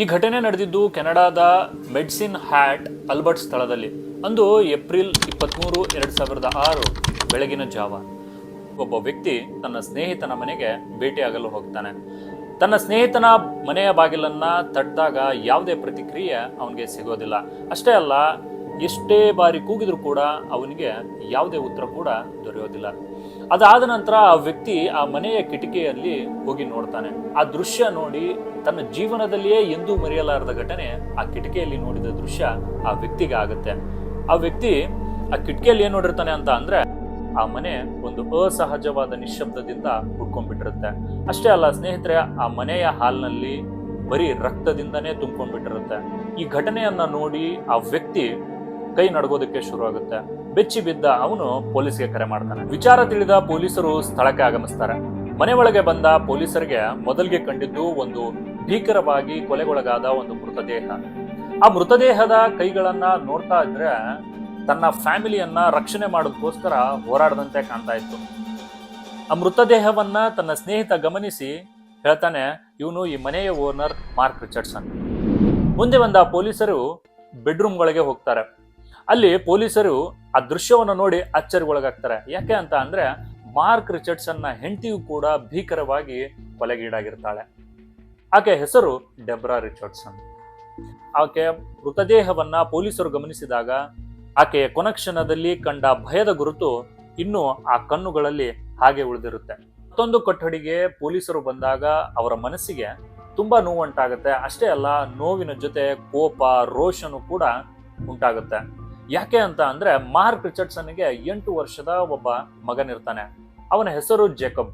ಈ ಘಟನೆ ನಡೆದಿದ್ದು ಕೆನಡಾದ ಮೆಡ್ಸಿನ್ ಹ್ಯಾಟ್ ಅಲ್ಬರ್ಟ್ ಸ್ಥಳದಲ್ಲಿ. ಅಂದು ಏಪ್ರಿಲ್ ಇಪ್ಪತ್ತ್ಮೂರು ಎರಡು ಸಾವಿರದ ಆರು, ಬೆಳಗಿನ ಜಾವ. ಒಬ್ಬ ವ್ಯಕ್ತಿ ತನ್ನ ಸ್ನೇಹಿತನ ಮನೆಗೆ ಭೇಟಿಯಾಗಲು ಹೋಗ್ತಾನೆ. ತನ್ನ ಸ್ನೇಹಿತನ ಮನೆಯ ಬಾಗಿಲನ್ನ ತಟ್ಟಿದಾಗ ಯಾವುದೇ ಪ್ರತಿಕ್ರಿಯೆ ಅವನಿಗೆ ಸಿಗೋದಿಲ್ಲ. ಅಷ್ಟೇ ಅಲ್ಲ, ಎಷ್ಟೇ ಬಾರಿ ಕೂಗಿದರೂ ಕೂಡ ಅವನಿಗೆ ಯಾವುದೇ ಉತ್ತರ ಕೂಡ ದೊರೆಯೋದಿಲ್ಲ. ಅದಾದ ನಂತರ ಆ ವ್ಯಕ್ತಿ ಆ ಮನೆಯ ಕಿಟಕಿಯಲ್ಲಿ ಹೋಗಿ ನೋಡ್ತಾನೆ. ಆ ದೃಶ್ಯ ನೋಡಿ ತನ್ನ ಜೀವನದಲ್ಲಿಯೇ ಎಂದೂ ಮರೆಯಲಾರದ ಘಟನೆ ಆ ಕಿಟಕಿಯಲ್ಲಿ ನೋಡಿದ ದೃಶ್ಯ ಆ ವ್ಯಕ್ತಿಗೆ ಆಗುತ್ತೆ. ಆ ವ್ಯಕ್ತಿ ಆ ಕಿಟಕಿಯಲ್ಲಿ ಏನ್ ನೋಡಿರ್ತಾನೆ ಅಂತ ಅಂದ್ರೆ ಆ ಮನೆ ಒಂದು ಅಸಹಜವಾದ ನಿಶ್ಶಬ್ದದಿಂದ ಹುಡ್ಕೊಂಡ್ಬಿಟ್ಟಿರುತ್ತೆ. ಅಷ್ಟೇ ಅಲ್ಲ ಸ್ನೇಹಿತರೆ, ಆ ಮನೆಯ ಹಾಲ್ನಲ್ಲಿ ಬರೀ ರಕ್ತದಿಂದನೇ ತುಂಬ್ಕೊಂಡ್ಬಿಟ್ಟಿರುತ್ತೆ. ಈ ಘಟನೆಯನ್ನ ನೋಡಿ ಆ ವ್ಯಕ್ತಿ ಕೈ ನಡಗೋದಕ್ಕೆ ಶುರು ಆಗುತ್ತೆ ಬೆಚ್ಚಿ ಬಿದ್ದ ಅವನು ಪೊಲೀಸ್ಗೆ ಕರೆ ಮಾಡ್ತಾನೆ. ವಿಚಾರ ತಿಳಿದ ಪೊಲೀಸರು ಸ್ಥಳಕ್ಕೆ ಆಗಮಿಸ್ತಾರೆ. ಮನೆ ಒಳಗೆ ಬಂದ ಪೊಲೀಸರಿಗೆ ಮೊದಲಿಗೆ ಕಂಡಿದ್ದು ಒಂದು ಭೀಕರವಾಗಿ ಕೊಲೆಗೊಳಗಾದ ಒಂದು ಮೃತದೇಹ. ಆ ಮೃತದೇಹದ ಕೈಗಳನ್ನ ನೋಡ್ತಾ ಇದ್ರೆ ತನ್ನ ಫ್ಯಾಮಿಲಿಯನ್ನ ರಕ್ಷಣೆ ಮಾಡೋದಕ್ಕೋಸ್ಕರ ಹೋರಾಡದಂತೆ ಕಾಣ್ತಾ ಇತ್ತು. ಆ ಮೃತದೇಹವನ್ನ ತನ್ನ ಸ್ನೇಹಿತ ಗಮನಿಸಿ ಹೇಳ್ತಾನೆ, ಇವನು ಈ ಮನೆಯ ಓನರ್ ಮಾರ್ಕ್ ರಿಚರ್ಡ್ಸನ್. ಮುಂದೆ ಬಂದ ಪೊಲೀಸರು ಬೆಡ್ರೂಮ್ಗಳಿಗೆ ಹೋಗ್ತಾರೆ. ಅಲ್ಲಿ ಪೊಲೀಸರು ಆ ದೃಶ್ಯವನ್ನು ನೋಡಿ ಅಚ್ಚರಿಗೊಳಗಾಗ್ತಾರೆ. ಯಾಕೆ ಅಂತ ಅಂದ್ರೆ ಮಾರ್ಕ್ ರಿಚರ್ಡ್ಸನ್ನ ಹೆಂಡತಿಯು ಕೂಡ ಭೀಕರವಾಗಿ ಕೊಲೆಗೀಡಾಗಿರ್ತಾಳೆ ಆಕೆ ಹೆಸರು ಡೆಬ್ರಾ ರಿಚರ್ಡ್ಸನ್. ಆಕೆ ಮೃತದೇಹವನ್ನ ಪೊಲೀಸರು ಗಮನಿಸಿದಾಗ ಆಕೆಯ ಕೊನಕ್ಷಣದಲ್ಲಿ ಕಂಡ ಭಯದ ಗುರುತು ಇನ್ನೂ ಆ ಕಣ್ಣುಗಳಲ್ಲಿ ಹಾಗೆ ಉಳಿದಿರುತ್ತೆ. ಮತ್ತೊಂದು ಕೊಠಡಿಗೆ ಪೊಲೀಸರು ಬಂದಾಗ ಅವರ ಮನಸ್ಸಿಗೆ ತುಂಬಾ ನೋವುಂಟಾಗುತ್ತೆ ಅಷ್ಟೇ ಅಲ್ಲ, ನೋವಿನ ಜೊತೆ ಕೋಪ, ರೋಷನು ಕೂಡ ಉಂಟಾಗುತ್ತೆ. ಯಾಕೆ ಅಂತ ಅಂದ್ರೆ ಮಾರ್ಕ್ ರಿಚರ್ಡ್ಸನ್ಗೆ ಎಂಟು ವರ್ಷದ ಒಬ್ಬ ಮಗನಿರ್ತಾನೆ. ಅವನ ಹೆಸರು ಜೇಕಬ್.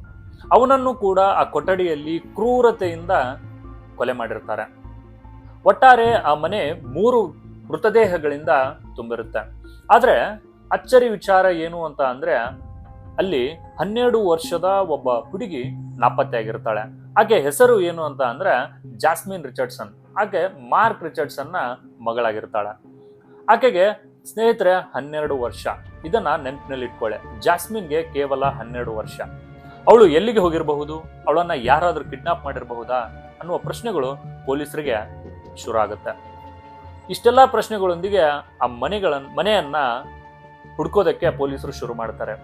ಅವನನ್ನು ಕೂಡ ಆ ಕೊಠಡಿಯಲ್ಲಿ ಕ್ರೂರತೆಯಿಂದ ಕೊಲೆ ಮಾಡಿರ್ತಾರೆ. ಒಟ್ಟಾರೆ ಆ ಮನೆ ಮೂರು ಮೃತದೇಹಗಳಿಂದ ತುಂಬಿರುತ್ತೆ. ಆದ್ರೆ ಅಚ್ಚರಿ ವಿಚಾರ ಏನು ಅಂತ ಅಂದ್ರೆ ಅಲ್ಲಿ ಹನ್ನೆರಡು ವರ್ಷದ ಒಬ್ಬ ಹುಡುಗಿ ನಾಪತ್ತೆಯಾಗಿರ್ತಾಳೆ. ಆಕೆ ಹೆಸರು ಏನು ಅಂತ ಅಂದ್ರೆ ಜಾಸ್ಮಿನ್ ರಿಚರ್ಡ್ಸನ್. ಆಕೆ ಮಾರ್ಕ್ ರಿಚರ್ಡ್ಸನ್ನ ಮಗಳಾಗಿರ್ತಾಳೆ. ಆಕೆಗೆ ಸ್ನೇಹಿತರೆ, ಹನ್ನೆರಡು ವರ್ಷ. ಇದನ್ನ ನೆನಪಿನಲ್ಲಿ ಇಟ್ಕೊಳ್ಳೆ ಜಾಸ್ಮಿನ್ಗೆ ಕೇವಲ ಹನ್ನೆರಡು ವರ್ಷ. ಅವಳು ಎಲ್ಲಿಗೆ ಹೋಗಿರಬಹುದು? ಅವಳನ್ನ ಯಾರಾದರೂ ಕಿಡ್ನಾಪ್ ಮಾಡಿರಬಹುದಾ? ಅನ್ನುವ ಪ್ರಶ್ನೆಗಳು ಪೊಲೀಸರಿಗೆ ಶುರು ಆಗುತ್ತೆ ಇಷ್ಟೆಲ್ಲ ಪ್ರಶ್ನೆಗಳೊಂದಿಗೆ ಆ ಮನೆಗಳನ್ನ ಮನೆಯನ್ನ ಹುಡ್ಕೋದಕ್ಕೆ ಪೊಲೀಸರು ಶುರು ಮಾಡ್ತಾರೆ.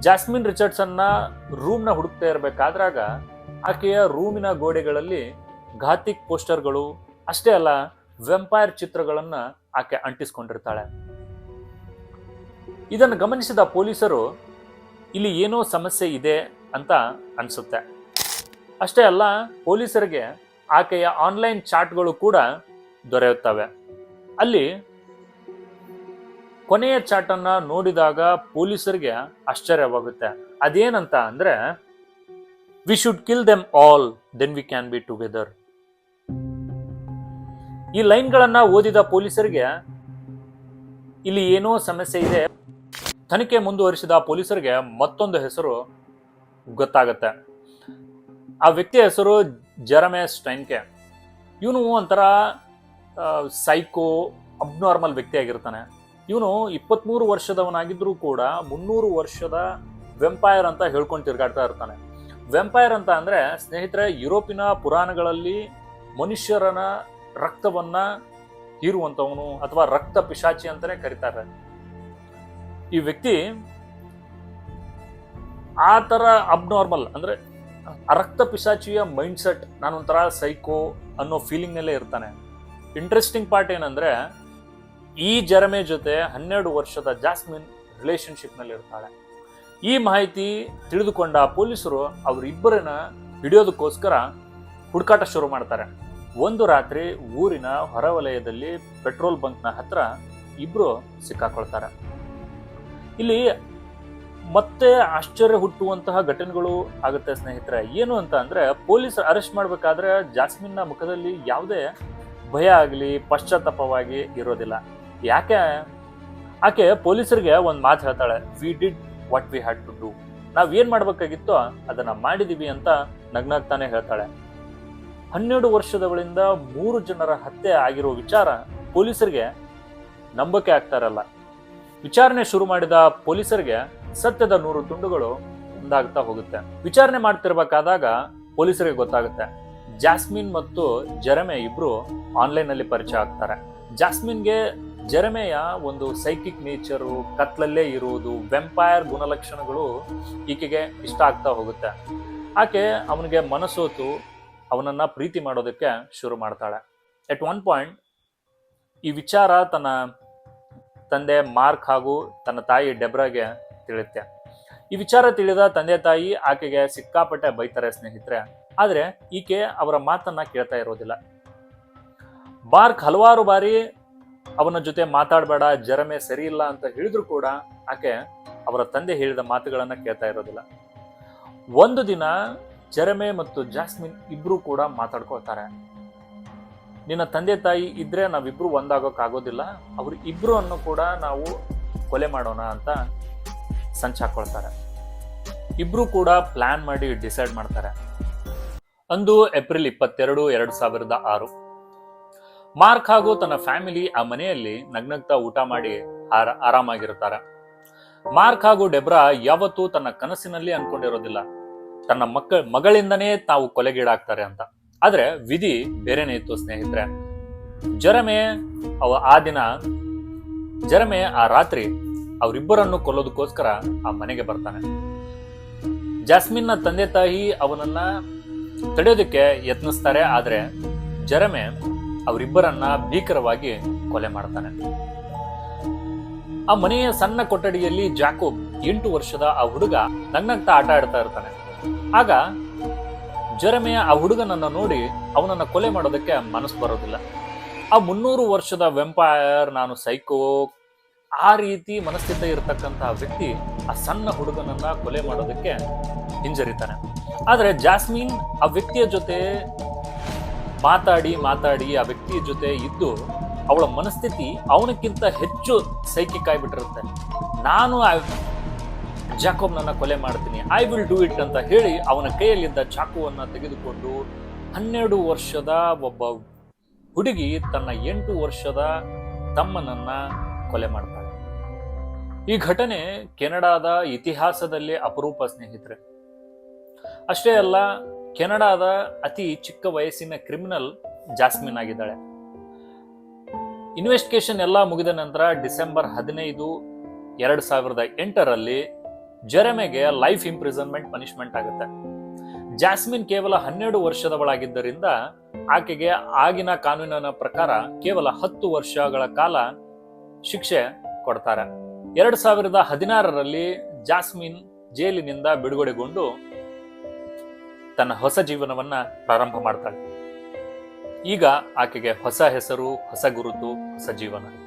ಜಾಸ್ಮಿನ್ ರಿಚರ್ಡ್ಸನ್ನ ರೂಮ್ನ ಹುಡುಕ್ತಾ ಇರಬೇಕಾದ್ರಾಗ ಆಕೆಯ ರೂಮಿನ ಗೋಡೆಗಳಲ್ಲಿ ಘಾತಿಕ್ ಪೋಸ್ಟರ್ಗಳು, ಅಷ್ಟೇ ಅಲ್ಲ, ವೆಂಪೈರ್ ಚಿತ್ರಗಳನ್ನ ಆಕೆ ಅಂಟಿಸ್ಕೊಂಡಿರ್ತಾಳೆ. ಇದನ್ನು ಗಮನಿಸಿದ ಪೊಲೀಸರು, ಇಲ್ಲಿ ಏನೋ ಸಮಸ್ಯೆ ಇದೆ ಅಂತ ಅನ್ಸುತ್ತೆ. ಅಷ್ಟೇ ಅಲ್ಲ, ಪೊಲೀಸರಿಗೆ ಆಕೆಯ ಆನ್ಲೈನ್ ಚಾಟ್ಗಳು ಕೂಡ ದೊರೆಯುತ್ತವೆ. ಅಲ್ಲಿ ಕೊನೆಯ ಚಾಟನ್ನು ನೋಡಿದಾಗ ಪೊಲೀಸರಿಗೆ ಆಶ್ಚರ್ಯವಾಗುತ್ತೆ. ಅದೇನಂತ ಅಂದ್ರೆ we should kill them all then we can be together ಈ ಲೈನ್ಗಳನ್ನ ಓದಿದ ಪೊಲೀಸರಿಗೆ ಇಲ್ಲಿ ಏನೋ ಸಮಸ್ಯೆ ಇದೆ. ತನಿಖೆ ಮುಂದುವರಿಸಿದ ಪೊಲೀಸರಿಗೆ ಮತ್ತೊಂದು ಹೆಸರು ಗೊತ್ತಾಗುತ್ತೆ. ಆ ವ್ಯಕ್ತಿಯ ಹೆಸರು ಜರಮೆ ಸ್ಟೈನ್ಕೆ ಇವನು ಒಂಥರ ಸೈಕೋ, ಅಬ್ನಾರ್ಮಲ್ ವ್ಯಕ್ತಿಯಾಗಿರ್ತಾನೆ ಇವನು ಇಪ್ಪತ್ತ್ಮೂರು ವರ್ಷದವನಾಗಿದ್ದರೂ ಕೂಡ ಮುನ್ನೂರು ವರ್ಷದ ವೆಂಪೈರ್ ಅಂತ ಹೇಳ್ಕೊಂಡು ತಿರುಗಾಡ್ತಾ ಇರ್ತಾನೆ. ವೆಂಪೈರ್ ಅಂತ ಅಂದರೆ, ಸ್ನೇಹಿತರೆ, ಯುರೋಪಿನ ಪುರಾಣಗಳಲ್ಲಿ ಮನುಷ್ಯರನ ರಕ್ತವನ್ನ ಹೀರುವಂತವನು ಅಥವಾ ರಕ್ತ ಪಿಶಾಚಿ ಅಂತಾನೆ ಕರೀತಾರೆ. ಈ ವ್ಯಕ್ತಿ ಆ ಥರ ಅಬ್ನಾರ್ಮಲ್ ಅಂದ್ರೆ ರಕ್ತ ಪಿಶಾಚಿಯ ಮೈಂಡ್ ಸೆಟ್ ನಾನೊಂಥರ ಸೈಕೋ ಅನ್ನೋ ಫೀಲಿಂಗ್ ನಲ್ಲೇ ಇರ್ತಾನೆ. ಇಂಟ್ರೆಸ್ಟಿಂಗ್ ಪಾರ್ಟ್ ಏನಂದ್ರೆ ಈ ಜರಮೆ ಜೊತೆ ಹನ್ನೆರಡು ವರ್ಷದ ಜಾಸ್ಮಿನ್ ರಿಲೇಶನ್ಶಿಪ್ನಲ್ಲಿ ಇರ್ತಾಳೆ. ಈ ಮಾಹಿತಿ ತಿಳಿದುಕೊಂಡ ಪೊಲೀಸರು ಅವರಿಬ್ಬರನ್ನ ಹಿಡಿಯೋದಕ್ಕೋಸ್ಕರ ಹುಡುಕಾಟ ಶುರು ಮಾಡ್ತಾರೆ. ಒಂದು ರಾತ್ರಿ ಊರಿನ ಹೊರವಲಯದಲ್ಲಿ ಪೆಟ್ರೋಲ್ ಬಂಕ್ನ ಹತ್ರ ಇಬ್ರು ಸಿಕ್ಕಾಕೊಳ್ತಾರೆ. ಇಲ್ಲಿ ಮತ್ತೆ ಆಶ್ಚರ್ಯ ಹುಟ್ಟುವಂತಹ ಘಟನೆಗಳು ಆಗುತ್ತೆ ಸ್ನೇಹಿತರೆ. ಏನು ಅಂತ ಅಂದ್ರೆ ಪೊಲೀಸರು ಅರೆಸ್ಟ್ ಮಾಡಬೇಕಾದ್ರೆ ಜಾಸ್ಮಿನ್ನ ಮುಖದಲ್ಲಿ ಯಾವುದೇ ಭಯ ಆಗಲಿ, ಪಶ್ಚಾತ್ತಾಪವಾಗಿ ಇರೋದಿಲ್ಲ. ಯಾಕೆ? ಆಕೆ ಪೊಲೀಸರಿಗೆ ಒಂದು ಮಾತು ಹೇಳ್ತಾಳೆ we did what we had to do ನಾವ್ ಏನ್ ಮಾಡ್ಬೇಕಾಗಿತ್ತೋ ಅದನ್ನ ಮಾಡಿದೀವಿ ಅಂತ ನಗ್ನಾಗ್ತಾನೆ ಹೇಳ್ತಾಳೆ. ಹನ್ನೆರಡು ವರ್ಷದವಳಿಂದ ಮೂರು ಜನರ ಹತ್ಯೆ ಆಗಿರೋ ವಿಚಾರ ಪೊಲೀಸರಿಗೆ ನಂಬಕ್ಕೆ ಆಗ್ತಾರಲ್ಲ ವಿಚಾರಣೆ ಶುರು ಮಾಡಿದ ಪೊಲೀಸರಿಗೆ ಸತ್ಯದ ನೂರು ತುಂಡುಗಳು ಒಂದಾಗ್ತಾ ಹೋಗುತ್ತೆ. ವಿಚಾರಣೆ ಮಾಡ್ತಿರ್ಬೇಕಾದಾಗ ಪೊಲೀಸರಿಗೆ ಗೊತ್ತಾಗುತ್ತೆ. ಜಾಸ್ಮಿನ್ ಮತ್ತು ಜರಮೆ ಇಬ್ರು ಆನ್ಲೈನ್ ಅಲ್ಲಿ ಪರಿಚಯ ಆಗ್ತಾರೆ. ಜಾಸ್ಮಿನ್ಗೆ ಜರಮೆಯ ಒಂದು ಸೈಕಿಕ್ ನೇಚರು, ಕತ್ಲಲ್ಲೇ ಇರುವುದು, ವೆಂಪೈರ್ ಗುಣಲಕ್ಷಣಗಳು ಈಕೆಗೆ ಇಷ್ಟ ಆಗ್ತಾ ಹೋಗುತ್ತೆ. ಆಕೆ ಅವನಿಗೆ ಮನಸೋತು ಅವನನ್ನ ಪ್ರೀತಿ ಮಾಡೋದಕ್ಕೆ ಶುರು ಮಾಡ್ತಾಳೆ. ಎಟ್ ಒನ್ ಪಾಯಿಂಟ್ ಈ ವಿಚಾರ ತನ್ನ ತಂದೆ ಮಾರ್ಕ್ ಹಾಗೂ ತನ್ನ ತಾಯಿ ಡೆಬ್ರಾಗೆ ತಿಳಿಯುತ್ತೆ. ಈ ವಿಚಾರ ತಿಳಿದ ತಂದೆ ತಾಯಿ ಆಕೆಗೆ ಸಿಕ್ಕಾಪಟ್ಟೆ ಬೈತಾರೆ ಸ್ನೇಹಿತರೆ. ಆದರೆ ಈಕೆ ಅವರ ಮಾತನ್ನ ಕೇಳ್ತಾ ಇರೋದಿಲ್ಲ. ಬಾರ್ಕ್ ಹಲವಾರು ಬಾರಿ ಅವನ ಜೊತೆ ಮಾತಾಡಬೇಡ, ಜರಮೆ ಸರಿ ಇಲ್ಲ ಅಂತ ಹೇಳಿದ್ರು ಕೂಡ ಆಕೆ ಅವರ ತಂದೆ ಹೇಳಿದ ಮಾತುಗಳನ್ನ ಕೇಳ್ತಾ ಇರೋದಿಲ್ಲ. ಒಂದು ದಿನ ಜರಮೆ ಮತ್ತು ಜಾಸ್ಮಿನ್ ಇಬ್ರು ಕೂಡ ಮಾತಾಡ್ಕೊಳ್ತಾರೆ. ನಿನ್ನ ತಂದೆ ತಾಯಿ ಇದ್ರೆ ನಾವಿಬ್ರು ಒಂದಾಗೋಕ್ಕಾಗೋದಿಲ್ಲ ಅವ್ರು ಇಬ್ರು ಅನ್ನು ಕೂಡ ನಾವು ಕೊಲೆ ಮಾಡೋಣ ಅಂತ ಸಂಚ್ ಹಾಕೊಳ್ತಾರೆ. ಇಬ್ರು ಕೂಡ ಪ್ಲಾನ್ ಮಾಡಿ ಡಿಸೈಡ್ ಮಾಡ್ತಾರೆ. ಅಂದು ಏಪ್ರಿಲ್ ಇಪ್ಪತ್ತೆರಡು ಎರಡು ಸಾವಿರದ ಆರು. ಮಾರ್ಕ್ ಹಾಗೂ ತನ್ನ ಫ್ಯಾಮಿಲಿ ಆ ಮನೆಯಲ್ಲಿ ನಗ್ನಗ್ತಾ ಊಟ ಮಾಡಿ ಆರಾಮಾಗಿರುತ್ತಾರೆ ಮಾರ್ಕ್ ಹಾಗೂ ಡೆಬ್ರಾ ಯಾವತ್ತೂ ತನ್ನ ಕನಸಿನಲ್ಲಿ ಅನ್ಕೊಂಡಿರೋದಿಲ್ಲ. ತನ್ನ ಮಕ್ಕ, ಮಗಳಿಂದನೇ ತಾವು ಕೊಲೆಗೀಡಾಗ್ತಾರೆ ಅಂತ. ಆದ್ರೆ ವಿಧಿ ಬೇರೆನೇ ಇತ್ತು ಸ್ನೇಹಿತರೆ. ಜರಮೆ ಅವ ಆ ದಿನ, ಜರಮೆ ಆ ರಾತ್ರಿ ಅವರಿಬ್ಬರನ್ನು ಕೊಲ್ಲೋದಕ್ಕೋಸ್ಕರ ಆ ಮನೆಗೆ ಬರ್ತಾನೆ. ಜಾಸ್ಮಿನ್ನ ತಂದೆ ತಾಯಿ ಅವನನ್ನ ತಡೆಯೋದಕ್ಕೆ ಯತ್ನಿಸ್ತಾರೆ, ಆದ್ರೆ ಜರಮೆ ಅವರಿಬ್ಬರನ್ನ ಭೀಕರವಾಗಿ ಕೊಲೆ ಮಾಡ್ತಾನೆ. ಆ ಮನೆಯ ಸಣ್ಣ ಕೊಠಡಿಯಲ್ಲಿ ಜಾಕೋಬ್ ಎಂಟು ವರ್ಷದ ಆ ಹುಡುಗ ನಗ್ನಗ್ತಾ ಆಟ ಆಡ್ತಾ ಇರ್ತಾನೆ. ಆಗ ಜರಮೆಯ ಆ ಹುಡುಗನನ್ನು ನೋಡಿ ಅವನನ್ನು ಕೊಲೆ ಮಾಡೋದಕ್ಕೆ ಮನಸ್ಸು ಬರೋದಿಲ್ಲ. ಆ ಮುನ್ನೂರು ವರ್ಷದ ವೆಂಪೈರ್, ನಾನು ಸೈಕೋ, ಆ ರೀತಿ ಮನಸ್ಥಿತಿ ಇರತಕ್ಕಂತಹ ವ್ಯಕ್ತಿ ಆ ಸಣ್ಣ ಹುಡುಗನನ್ನ ಕೊಲೆ ಮಾಡೋದಕ್ಕೆ ಹಿಂಜರಿತಾನೆ. ಆದರೆ ಜಾಸ್ಮಿನ್ ಆ ವ್ಯಕ್ತಿಯ ಜೊತೆ ಮಾತಾಡಿ ಮಾತಾಡಿ ಆ ವ್ಯಕ್ತಿಯ ಜೊತೆ ಇದ್ದು ಅವಳ ಮನಸ್ಥಿತಿ ಅವನಕ್ಕಿಂತ ಹೆಚ್ಚು ಸೈಕಿಕ್ ಆಗಿಬಿಟ್ಟಿರುತ್ತೆ ನಾನು ಆ ಜಾಕೋಬ್ನನ್ನ ಕೊಲೆ ಮಾಡ್ತೀನಿ ಐ ವಿಲ್ ಡೂ ಇಟ್ ಅಂತ ಹೇಳಿ ಅವನ ಕೈಯಲ್ಲಿದ್ದ ಚಾಕುವನ್ನ ತೆಗೆದುಕೊಂಡು ಹನ್ನೆರಡು ವರ್ಷದ ಒಬ್ಬ ಹುಡುಗಿ ತನ್ನ ಎಂಟು ವರ್ಷದ ತಮ್ಮನನ್ನ ಕೊಲೆ ಮಾಡ್ತಾಳೆ. ಈ ಘಟನೆ ಕೆನಡಾದ ಇತಿಹಾಸದಲ್ಲಿ ಅಪರೂಪ ಸ್ನೇಹಿತರೆ. ಅಷ್ಟೇ ಅಲ್ಲ, ಕೆನಡಾದ ಅತಿ ಚಿಕ್ಕ ವಯಸ್ಸಿನ ಕ್ರಿಮಿನಲ್ ಜಾಸ್ಮಿನ್ ಆಗಿದ್ದಾಳೆ. ಇನ್ವೆಸ್ಟಿಗೇಷನ್ ಎಲ್ಲ ಮುಗಿದ ನಂತರ ಡಿಸೆಂಬರ್ ಹದಿನೈದು, ಎರಡು ಸಾವಿರದ ಎಂಟರಲ್ಲಿ ಜೆರೆಮೆಗೆ ಲೈಫ್ ಇಂಪ್ರಿಸನ್ಮೆಂಟ್ ಪನಿಷ್ಮೆಂಟ್ ಆಗುತ್ತೆ. ಜಾಸ್ಮಿನ್ ಕೇವಲ ಹನ್ನೆರಡು ವರ್ಷದವಳಾಗಿದ್ದರಿಂದ ಆಕೆಗೆ ಆಗಿನ ಕಾನೂನಿನ ಪ್ರಕಾರ ಕೇವಲ ಹತ್ತು ವರ್ಷಗಳ ಕಾಲ ಶಿಕ್ಷೆ ಕೊಡ್ತಾರೆ. ಎರಡ್ ಸಾವಿರದ ಹದಿನಾರರಲ್ಲಿ ಜಾಸ್ಮಿನ್ ಜೈಲಿನಿಂದ ಬಿಡುಗಡೆಗೊಂಡು ತನ್ನ ಹೊಸ ಜೀವನವನ್ನ ಪ್ರಾರಂಭ ಮಾಡ್ತಾಳೆ. ಈಗ ಆಕೆಗೆ ಹೊಸ ಹೆಸರು, ಹೊಸ ಗುರುತು, ಹೊಸ ಜೀವನ.